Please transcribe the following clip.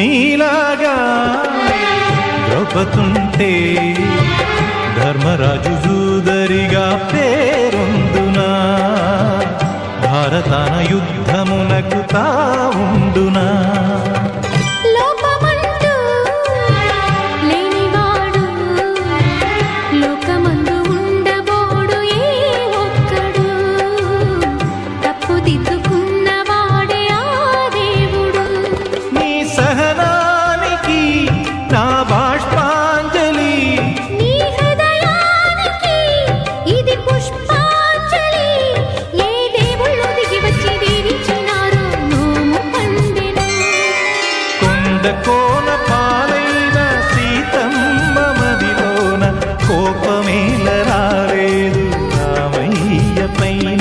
నీలాగా ద్రౌపతుంటే ధర్మరాజు జూదరిగా పేరొందునా భారతాన యుద్ధమునకు తావుండునా? కోన పాలైన సీతమ్మ మదిలోన కోపమేల రాలేదు రామయ్య పైన